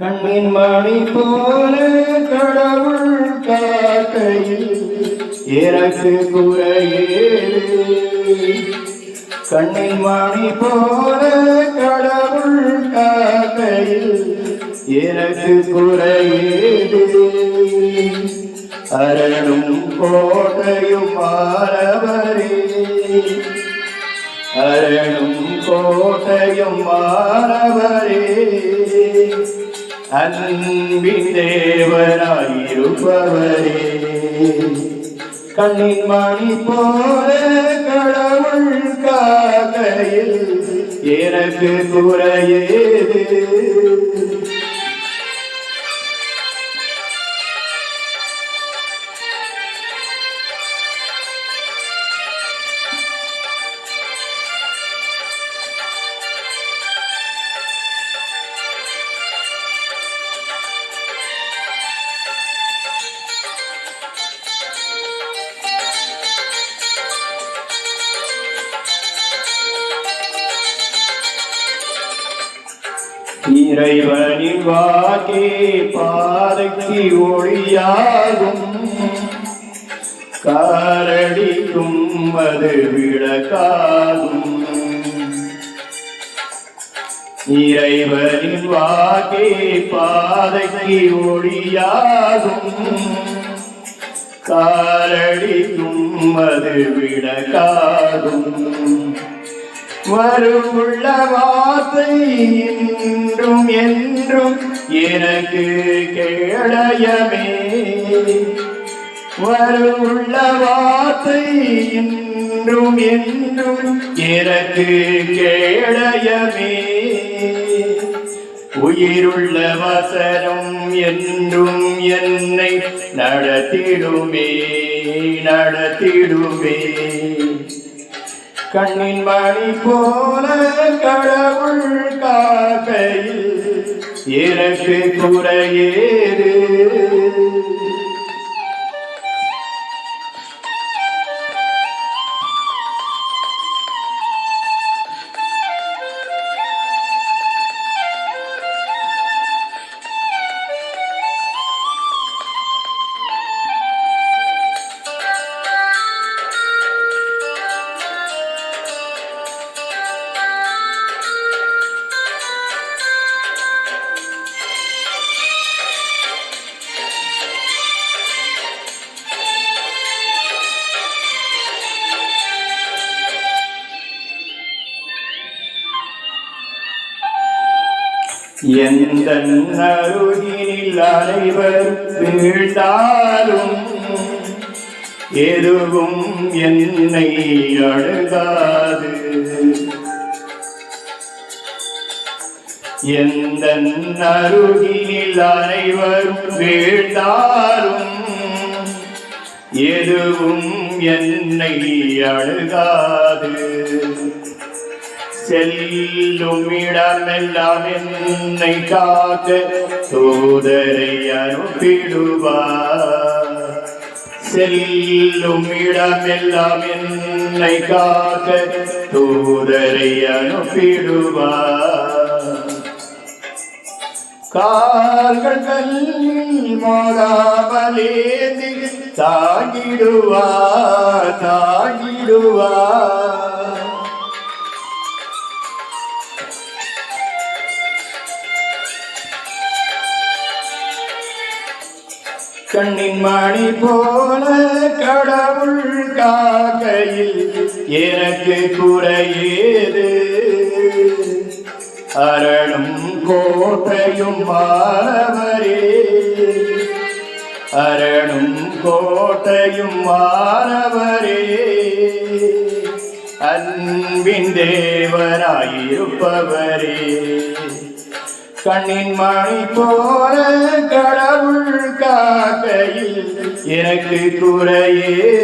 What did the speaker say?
கண்ணின் மணி போல கடவுள் காக்கையில் எனக்கு குறையேது கண்ணின் மணி போல கடவுள் காக்கையில் எனக்கு குறையேது அரணும் கோட்டையும் மாறவரே. அரணும் கோட்டையும் மாறவரே. அன்பின் தேவராயிருப்பவரே. கண்ணின் மணி போல கடவுள் காகையில் எனக்கு குறையேது. இறைவனின் வாக்கே பாதைக்கு ஒளியாகும். காரடிக்கும் அது விளக்காகும். இறைவனின் வாக்கே பாதைக்கு ஒளியாகும். காரடிக்கும் அது விளக்காகும். வரும் உள்ள வார்த்தை என்றும் என்றும் எனக்கு கேடயமே. வருமுள்ள வார்த்தை என்றும் என்றும் எனக்கு கேடயமே. உயிருள்ள வசனம் என்றும் என்னை நடத்திடுமே நடத்திடுமே. கண்ணின் மணி போல கடவுள் காக்கையில் எனக்கு குறையேது எந்த அருகினில் அனைவர் வீழ்ந்தாலும் எதுவும் என்னை அழுகாது எந்த அருகினில் அனைவரும் வீழ்ந்தாலும் எதுவும் என்னை அழுகாது செல்லும் இடமெல்லாம் என்னை காக்க சோதரை அனுப்பிடுவார். செல்லும் இடமெல்லாம் என்னை காக்க தூதரை அனுப்பிடுவார். கால்கள் கல்லில் மோதாமலேந்தி தாங்கிடுவார் தாங்கிடுவார். கண்ணின் மணி போல கடவுள் காக்கையில் எனக்கு குறையேது. அரணும் கோட்டையும் மாணவரே அரணும் கோட்டையும் மாணவரே அன்பின் தேவராயிருப்பவரே. கண்ணின் மணி போல கட காக்கையில் எனக்கு குறையேது